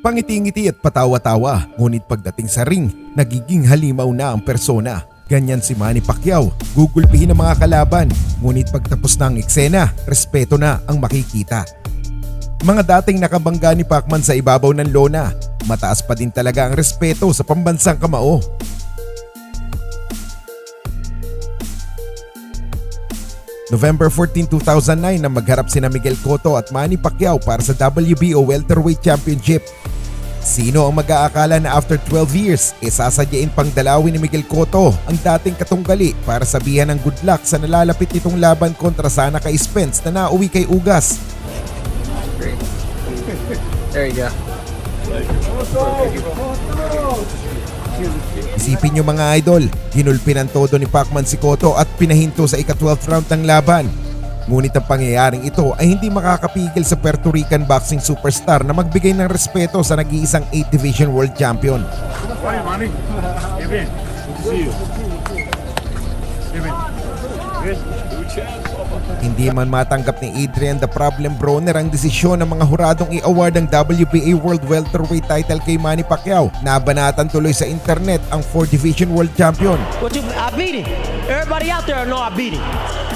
Pangiti-ngiti at patawa-tawa, ngunit pagdating sa ring, nagiging halimaw na ang persona. Ganyan si Manny Pacquiao, gugulpihin ang mga kalaban, ngunit pagtapos ang eksena, respeto na ang makikita. Mga dating nakabangga ni Pacman sa ibabaw ng lona, mataas pa din talaga ang respeto sa pambansang kamao. November 14, 2009 na magharap sina Miguel Cotto at Manny Pacquiao para sa WBO Welterweight Championship. Sino ang mag-aakala na after 12 years, e sasadyain pang dalawin ni Miguel Cotto ang dating katunggali para sabihan ng good luck sa nalalapit nitong laban kontra sana kay Spence na nauwi kay Ugas. Great. There you go. Isipin nyo mga idol, ginulpi ng todo ni Pacman si Cotto at pinahinto sa ika-12th round ng laban. Ngunit ang pangyayaring ito ay hindi makakapigil sa Puerto Rican boxing superstar na magbigay ng respeto sa nag-iisang 8 Division World Champion. Oye, Manny. Bien. Good to see you. Good. Hindi man matanggap ni Adrian the Problem Broner ang desisyon ng mga huradong i-award ang WBA World Welterweight title kay Manny Pacquiao. Nabanatan tuloy sa internet ang 4 Division World Champion. What you? I beat him. Everybody out there know I beat him.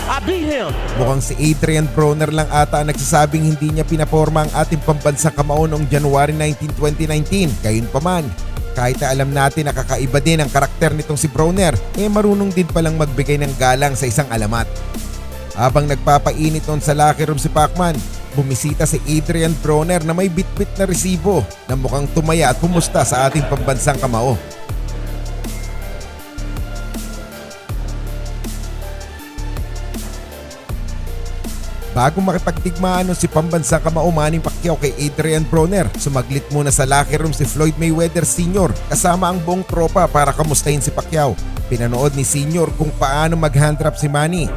I him. Mukhang si Adrian Broner lang ata ang nagsasabing hindi niya pinaporma ang ating pambansang kamao noong January 19, 2019. Gayunpaman, kahit na alam natin na kakaiba din ang karakter nitong si Broner, eh marunong din palang magbigay ng galang sa isang alamat. Habang nagpapainit noon sa locker room si Pacman, bumisita si Adrian Broner na may bitbit na resibo na mukhang tumaya at pumusta sa ating pambansang kamao. Bago makipagtigmaan nun si pambansang kamao Manny Pacquiao kay Adrian Broner, sumaglit muna sa locker room si Floyd Mayweather Sr. kasama ang buong tropa para kamustahin si Pacquiao. Pinanood ni Sr. kung paano mag-hand si Manny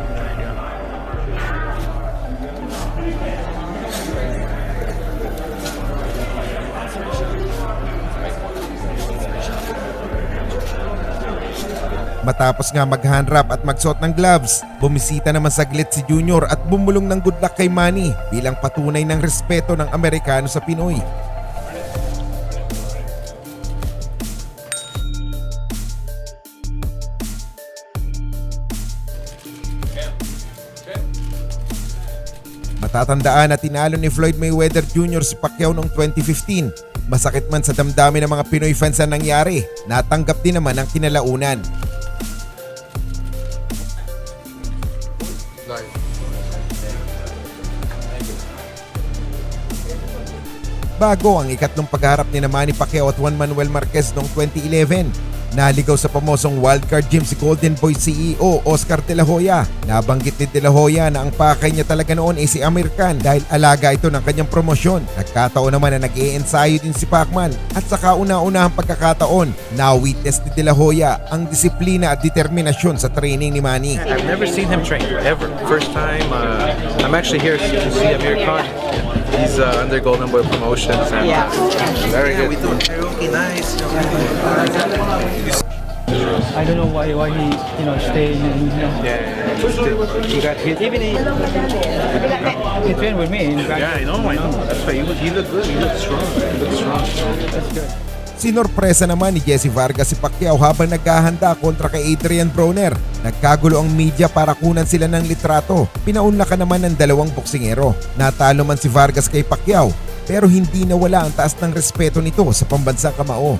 Matapos nga mag-hand wrap at magsuot ng gloves, bumisita naman saglit si Junior at bumulong ng good luck kay Manny bilang patunay ng respeto ng Amerikano sa Pinoy. Matatandaan na tinalo ni Floyd Mayweather Jr. si Pacquiao noong 2015. Masakit man sa damdamin ng mga Pinoy fans ang nangyari, natanggap din naman ang kinalaunan. Bago ang ikatlong pagharap ni Manny Pacquiao at Juan Manuel Marquez noong 2011. Naligaw sa pamosong wildcard gym si Golden Boy CEO Oscar De La Hoya. Nabanggit ni De La Hoya na ang pakay niya talaga noon ay si Amir Khan dahil alaga ito ng kanyang promosyon. Nagkataon naman na nag-i-ensayo din si Pacman at sa kauna-unahang pagkakataon, na-witness ni De La Hoya ang disiplina at determinasyon sa training ni Manny. I've never seen him train ever. First time. Uh, I'm actually here to see Amir Khan. He's uh, under Golden Boy Promotions. And, Yeah. Very good. We do karaoke nice. I don't know why why he you know stay in you know Yeah, he got hit. even he, he trained with me in fact. Yeah, I know, I know. That's why he look, he look good. He look strong. He look strong. That's good. Sinorpresa naman ni Jesse Vargas si Pacquiao habang naghahanda kontra kay Adrian Broner. Nagkagulo ang media para kunan sila ng litrato. Pinaunlakan naman ng dalawang boksingero. Natalo man si Vargas kay Pacquiao pero hindi nawala ang taas ng respeto nito sa pambansang kamao.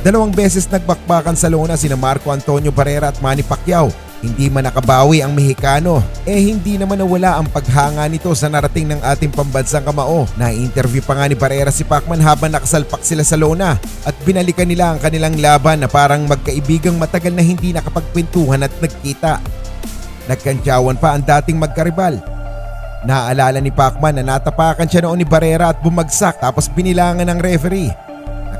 Dalawang beses nagbakbakan sa lona sina Marco Antonio Barrera at Manny Pacquiao. Hindi man nakabawi ang Mexicano, eh hindi naman nawala ang paghanga nito sa narating ng ating pambansang kamao. Na-interview pa nga ni Barrera si Pacman habang nakasalpak sila sa lona at binalikan nila ang kanilang laban na parang magkaibigang matagal na hindi nakapagkwentuhan at nagkita. Nagkantyawan pa ang dating magkaribal. Naaalala ni Pacman na natapakan siya noon ni Barrera at bumagsak tapos binilangan ng referee.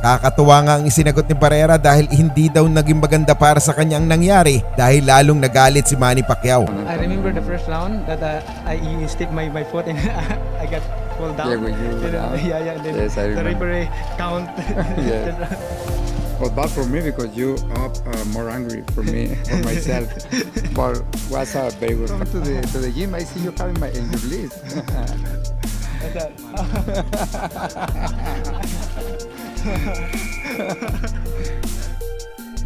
Nakakatuwa nga ang isinagot ni Barrera dahil hindi daw naging maganda para sa kanya ang nangyari dahil lalong nagalit si Manny Pacquiao. I remember the first round that uh, I you stick my, my foot and I got pulled down. Yeah, when you were know, down. yeah, yeah. Then Yes, I the remember. referee count. Yeah. was bad for me because you are uh, more angry for me for myself. but was uh, very good. Come to the to the gym. I see you having my your list.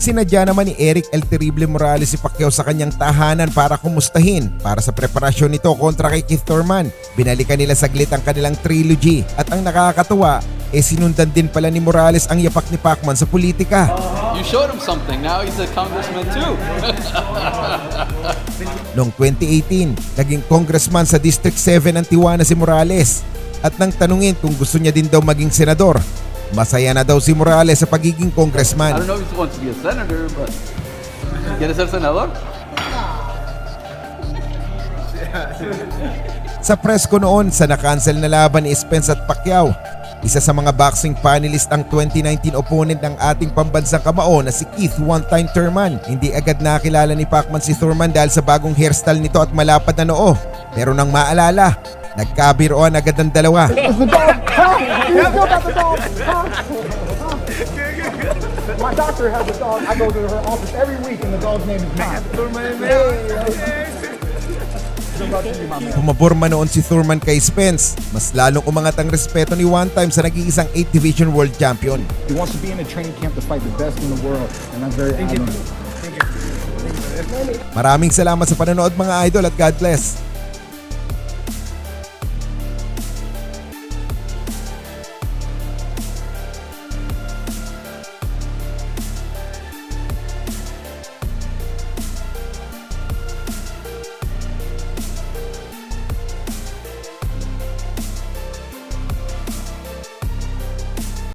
Sinadya naman ni Eric El Terrible Morales si Pacquiao sa kanyang tahanan para kumustahin para sa preparasyon nito kontra kay Keith Thurman. Binalikan nila saglit ang kanilang trilogy at ang nakakatuwa eh sinundan din pala ni Morales ang yapak ni Pacman sa politika. You showed him something. Now he's a congressman too. Noong 2018, naging congressman sa District 7 ng Tijuana si Morales at nang tanungin kung gusto niya din daw maging senador, masaya na daw si Morales sa pagiging I congressman. don't know if he wants to be a senator, but ¿Quieres ser senador? Sa press ko noon sa nakancel na laban ni Spence at Pacquiao, isa sa mga boxing panelist ang 2019 opponent ng ating pambansang kamao na si Keith one-time Thurman. Hindi agad nakilala ni Pacman si Thurman dahil sa bagong hairstyle nito at malapad na noo. Pero nang maalala, nagkabiroan agad ang dalawa. My doctor has a dog. I go to her office every week, and the dog's name is Matt. Pumabor man noon si Thurman kay Spence. Mas lalong umangat ang respeto ni one time sa nag-iisang 8 Division World Champion. He wants to be in a training camp to fight the best in the world, and I'm very admirable. Maraming salamat sa panonood mga idol at God bless.